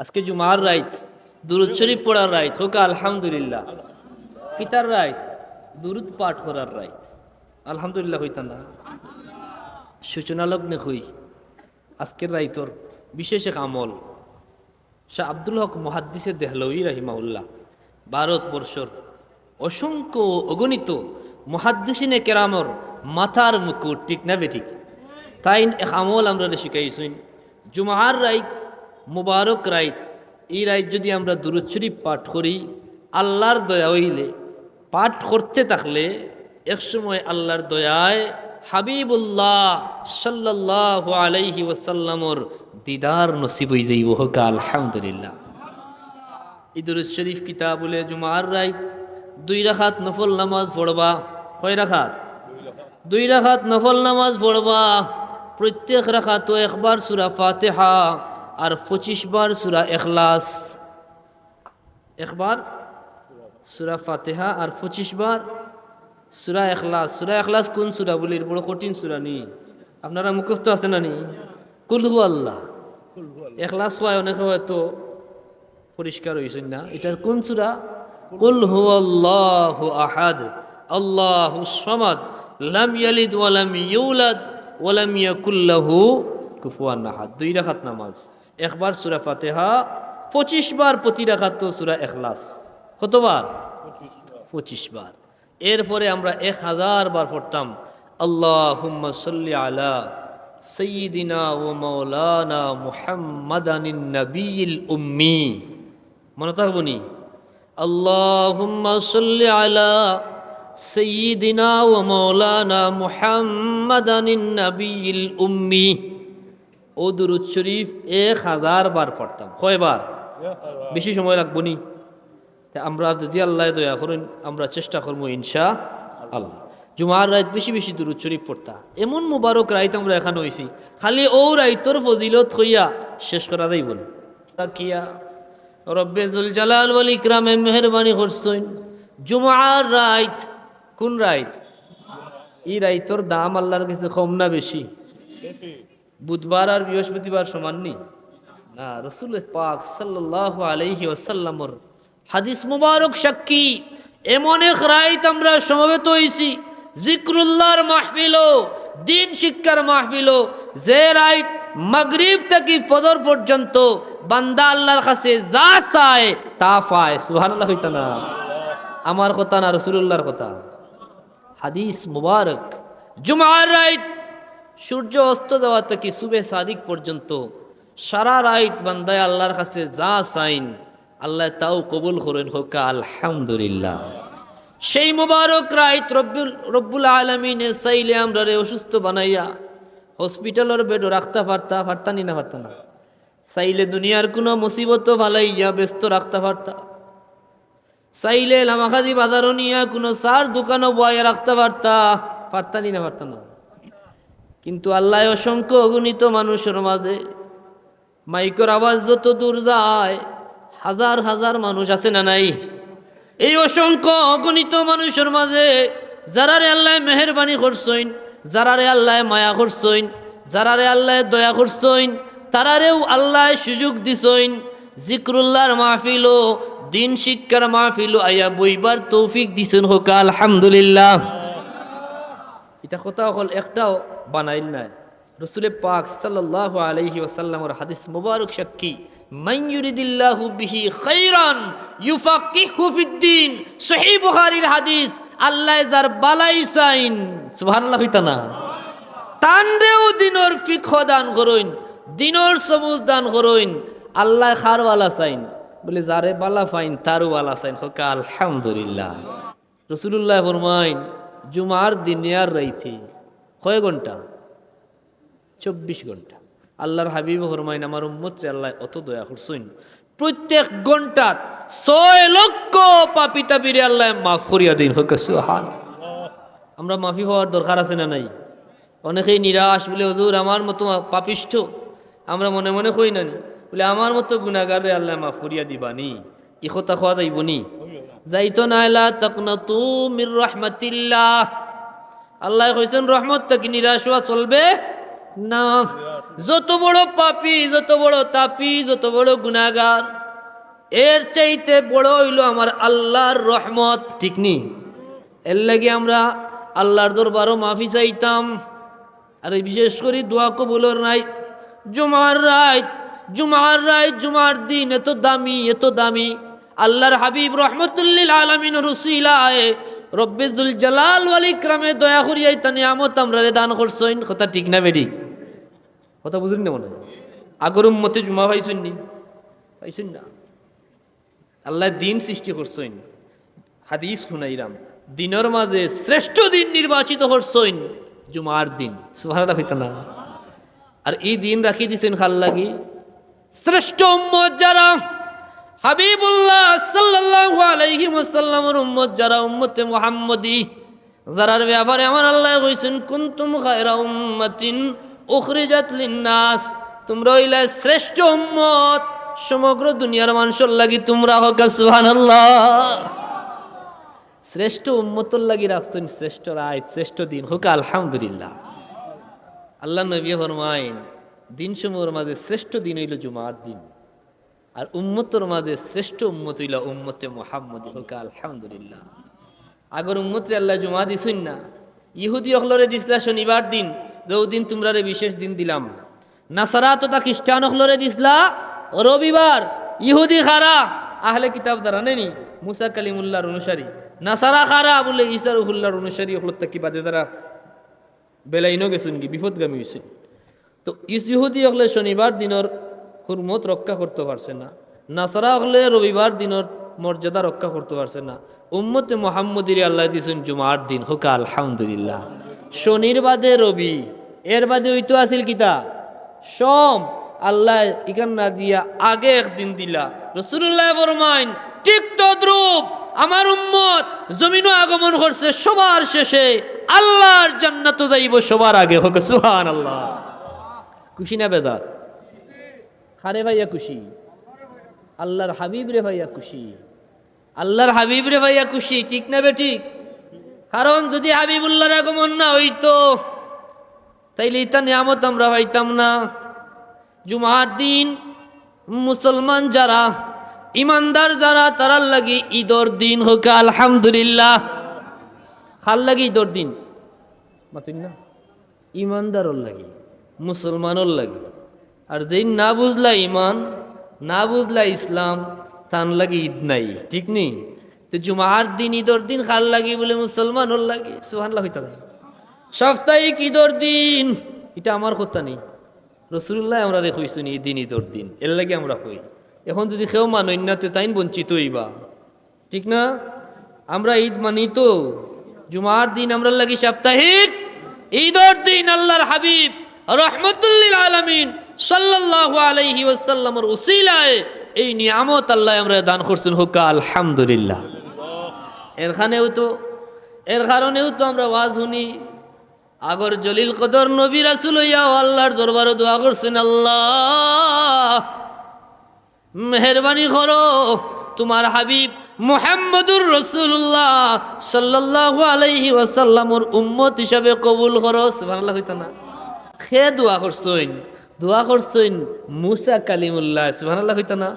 আজকে জুমার রাইত, দুরুদ শরীফ পড়ার রাইত, হোক আলহামদুলিল্লাহ। কিতার রাইত, দুরুদ পাঠ করার রাইত। আলহামদুলিল্লাহ হইতাম না সূচনা লগ্নে হই। আজকের রাইতর বিশেষ এক আমল। শাহ আব্দুল হক মহাদ্দিসে দেহলই রাহিমাউল্লাহ ভারতবর্ষর অসংখ্য অগণিত মহাদ্দিসিনে কেরামর মাথার মুকুট, ঠিক না বেঠিক তাই এক আমল আমরা শিখাইছুন জুমার রাইত মুবারক রাইত। এই রাইত যদি আমরা দুরুদ শরীফ পাঠ করি, আল্লাহর দয়া হইলে, পাঠ করতে থাকলে একসময় আল্লাহর দয়ায় হাবিবুল্লাহ সাল্লাহ আলাইহি ওয়াসাল্লামর দিদার নসিব হয়ে যাইব হোক, আলহামদুলিল্লাহ। ইদুরুজ শরীফ কিতাবুলে জুমার রাইত, দুই রাখাত নফল নামাজ পড়বা, কয় রাখাত? দুই রাখাত নফল নামাজ পড়বা, প্রত্যেক রাখাত একবার সুরা ফাতেহা আর পঁচিশ বার সুরা এখলাস একবার সুরা ফাতেহা আর পঁচিশ বার সুরা এখলাস সুরা এখলাস কোন সুরা বলি? বড় কঠিন সুরা নি। আপনারা মুখস্থ আছে না নি? কুলহু আল্লাহ। এখলাস হয় অনেকে হয়তো পরিষ্কার হয়েছেন না। এটা কোন সুরা? কুল হু আল্লাহ আহাদ। আল্লাহ সমাদ। লাম ইয়ালিদ ওয়ালাম ইউলাদ ওয়ালাম ইয়াকুল্লাহু কুফুয়ান আহাদ। দুই রাখাত নামাজ। একবার সুরা ফাতেহা, পঁচিশ বার প্রতি রাখাত সুরা এখলাস কতবার? পঁচিশ বার। এরপরে আমরা এক হাজার বার পড়তাম আল্লাহ সাল্লি আলা সঈদিনা ও মৌলানা মুহাম্মাদানিন নবীল উম্মি। মনে থাকব নি? আল্লাহুম্মা সাল্লি আলা সঈদিনা ও মৌলানা মুহাম্মাদানিন নবীল উম্মি। ও দুরুদ শরীফ এক হাজার বার পড়তাম। কয়বার? বেশি সময় লাগবো নি। আমরা যদি আল্লাহ দয়া করেন, আমরা চেষ্টা করব ইনশা আল্লাহ জুমার রাত বেশি বেশি দূর শরীফ পড়তা। এমন মুবারক রাইত আমরা এখানে হয়েছি খালি ও রাইতর ফজিলত হইয়া শেষ করা দেই বল কিয়া রব্বে জুল জালাল ওয়াল ইকরামে মেহরবানি করছেন। জুমার রাইত কোন রাইত? ই রাইতর দাম আল্লাহর কাছে কম না বেশি। বুধবার আর বৃহস্পতিবার সমান নি না, রসুল পাক সাল্লাহ আলাইহি ওয়াসাল্লামর হাদিস মুবারক সাক্ষী, এমন এক রাইত আমরা সমবেত হয়েছি জিক্রুল্লাহর মাহফিল দিন শিক্ষার মাহফিল যে রাইত মাগরিব থেকে ফদর পর্যন্ত বান্দা আল্লাহর কাছে যা চায় তা পায়। সুবহানাল্লাহ হইতা না। আমার কথা না রসুল্লাহর কথা। হাদিস মুবারক। জুমার রাইত সূর্য অস্ত দেওয়া থেকে সুবে সাদিক পর্যন্ত সারা রাইত বান্দায় আল্লাহর কাছে যা চাইন আল্লাহ তাও কবুল করেন হোক, আলহামদুলিল্লাহ। সেই মুবারক রাইত রব্বুল রব্বুল আলমিনে চাইলে আমরা রে অসুস্থ বানাইয়া হসপিটালের বেডও রাখতে পারতা পারতানি না পারতা না? চাইলে দুনিয়ার কোনো মুসিবত ভালাইয়া ব্যস্ত রাখতে পারতা। চাইলে লামাখাদি বাজারও নিয়া কোনো সার দোকানও বয়ে রাখতে পারতা পারতানি না পারতা না? কিন্তু আল্লাহ অসংখ্য অগণিত মানুষের মাঝে মাইকর আওয়াজ যত দূর যায়, হাজার হাজার মানুষ আছে না নাই? এই অসংখ্য অগণিত মানুষের মাঝে যারারে আল্লাহ মেহরবানি করছইন যারারে আল্লাহ মায়া করছইন যারারে আল্লাহ দয়া করছইন তারারেও আল্লাহ সুযোগ দিছইন জিক্রুল্লাহর মাহফিল দিন শিক্ষার মাহফিল আয়া বইবার তৌফিক দিছেন হোক, আলহামদুলিল্লাহ। এটা কথা হল একটাও বানাইল নাই। রসুলে পাক সাল্লাল্লাহু আলাইহি ওয়াসাল্লামের হাদিস মুবারক সাক্ষী ইউরিদিল্লাহু বিহি হাদিস, আল্লাহ বালাই না। দান সবুজ দান আল্লাহ বলে ফাইন আলহামদুলিল্লাহ। রসুলুল্লাহ ফরমাইন, জুমার রাইতে কয় ঘণ্টা? চব্বিশ ঘণ্টা। আল্লাহর হাবিব হরমাইন আমার উম্মত্রে আল্লাহ অত দয়া করছেন। প্রত্যেক ঘণ্টার ছয় লক্ষ পাপি তাপিরে আল্লাহ মাফ করিয়া দিন। হোক সুহান আমরা মাফি হওয়ার দরকার আছে না নাই? অনেকেই নিরাশ বলে, হজুর, আমার মতো পাপিষ্ঠ? আমরা মনে মনে কই নানি বলে, আমার মতো গুণাগারে আল্লাহ মাফ করিয়া দিবানি। ই কথা খোয়া যাইবনি যাইতো না তকনা তু মির রহমাতিল্লাহ। আল্লাহ কইছেন, রহমত তাকে নিরাশ হওয়া চলবে না। যত বড় পাপি, যত বড় তাপি, যত বড় গুনাগার এর চাইতে বড় হইল আমার আল্লাহর রহমত, ঠিক নি? এর লাগে আমরা আল্লাহর দরবারও মাফি চাইতাম। আর বিশেষ করে দোয়া কবুলর নাই জুমার রাত জুমার রায়, জুমার দিন এত দামি এত দামি। আল্লাহর হাবিব রহমতুল্লিল আলমিন রসিলায় রব্বিজুল জালাল ওয়াল ইকরামে দয়া করিয়াই তা নিয়ামত আমরা রে দান করছইন কথা ঠিক না বেডি কথা বুঝলেন না মনে? আগর উম্মতে জুমা পাইছেন নি? পাইছেন না? আল্লাহ দিন সৃষ্টি করছেন। হাদিস শুনাইরাম দিনের মাঝে শ্রেষ্ঠ দিন নির্বাচিত করছেন জুমার দিন। সুবহানাল্লাহ হইতা আর এই দিন রাখি দিছেন খাল লাগি। শ্রেষ্ঠ উম্মত যারা হাবিবুল্লাহ সাল্লাল্লাহু আলাইহি ওয়াসাল্লামের উম্মত যারা উম্মতে মুহাম্মদি, যারার ব্যাপারে আমার আল্লাহ কইছেন, কুনতুম খায়রা উম্মাতিন উখরিজাত লিন্নাস তোমরা হইলে শ্রেষ্ঠ উম্মত, সমগ্র দুনিয়ার মানুষের লাগি তোমরা হোক সুবহানাল্লাহ। শ্রেষ্ঠ উম্মতর লাগি রাখছেন শ্রেষ্ঠ রায়, শ্রেষ্ঠ দিন, হোক আলহামদুলিল্লাহ। আল্লাহ নবী ফরমাইন দিন সমূহের মাঝে শ্রেষ্ঠ দিন হইল জুমার দিন। আর উম্মতর মাঝে শ্রেষ্ঠ উম্মত হইল উম্মতে মোহাম্মদ হোক আলহামদুলিল্লাহ। আগর উম্মতে আল্লাহ জুমা দিছুন না। ইহুদি অখলরে দিসলা শনিবার দিন দিন তোমরা বিশেষ দিন দিলাম। নাসারা তথা খ্রিস্টান অখলরে দিসলা রবিবার। ইহুদি খারা, আহলে কিতাব দ্বারা নেনি মুসা কালিমুল্লাহর অনুসারী। নাসারা খারা বলে ইসার উহুল্লাহর অনুসারী অখলত তাকি বাদে তারা বেলাইনও গেছেন কি, বিপদগামী হয়েছে তো ইহুদি হলে শনিবার দিনের হুরমত রক্ষা করতে পারছে না। নাসারা হলে রবিবার দিনের মর্যাদা রক্ষা করতে পারছে না। উম্মতে মোহাম্মদির আল্লাহ দিয়েছেন জুমার দিন। হোক, আলহামদুলিল্লাহ। শনির বাদে রবি, এর বাদে ওইতো আছিল কিতা সোম। আল্লাহ ইকান না দিয়া আগে একদিন দিলা। রসুল্লাহ ফরমাইন, ঠিক তদ্রুপ আমার উম্মত জমিনও আগমন করছে সবার শেষে, আল্লাহর জান্নাত যাইব সবার আগে। হোক সুহান আল্লাহ খুশি না বেদার হারে ভাইয়া খুশি। আল্লাহর হাবিব রে ভাইয়া খুশি। আল্লাহর হাবিব রে ভাইয়া খুশি ঠিক না বে ঠিক? কারণ যদি হাবিবুল্লাহর আগমন না হইতো তাইলে ইতা নিয়ামত আমরা পাইতাম না। জুমার দিন মুসলমান যারা ইমানদার যারা তারার লাগি ঈদর দিন হোক আলহামদুলিল্লাহ। খাল লাগি ঈদর দিন? মাতুন না। ইমানদারর লাগি মুসলমানর লাগি। আর যেই না বুঝলা ইমান, না বুঝলা ইসলাম, তান লাগি ঈদ নাই, ঠিক নেই? তো জুমার দিন, ঈদর দিন খাল লাগি বলে মুসলমানর লাগি? সুহান্লা হইতে পারে। সাপ্তাহিক ঈদর দিন, এটা আমার কথা নেই। রসুল্লাহ আমরা রে কইসুন, এই দিন, ঈদর দিন, এর লাগে আমরা কই? এখন যদি কেউ মানই না তে তাইন বঞ্চিত হইবা। ঠিক না? আমরা ঈদ মানি তো, জুমার দিন আমরা লাগি সাপ্তাহিক, ঈদর দিন আল্লাহর হাবিব, রহমতুল্লিল আলমিন সাল্লাল্লাহু আলাইহি ওয়াসাল্লামের উসিলায় এই নিয়ামত আল্লাহ আমরা দান করছেন। হুকা, আলহামদুলিল্লাহ। এরখানেও তো, এর কারণেও তো আমরা ওয়াজ শুনি। আগর জলিল কদর নবী রাসুল হইয়াও আল্লাহর দরবারে দোয়া করছেন, আল্লাহ, মেহরবানি করো তোমার হাবিব মুহাম্মদুর রসুল্লাহ সাল্লাল্লাহু আলাইহি ওয়াসাল্লামর উম্মত হিসাবে কবুল করো। সুবহানাল্লাহ হইতা না খে দোয়া করছইন দোয়া করছেন মুসা কালিমুল্লাহ সুহানাল্লাহ হইতো না?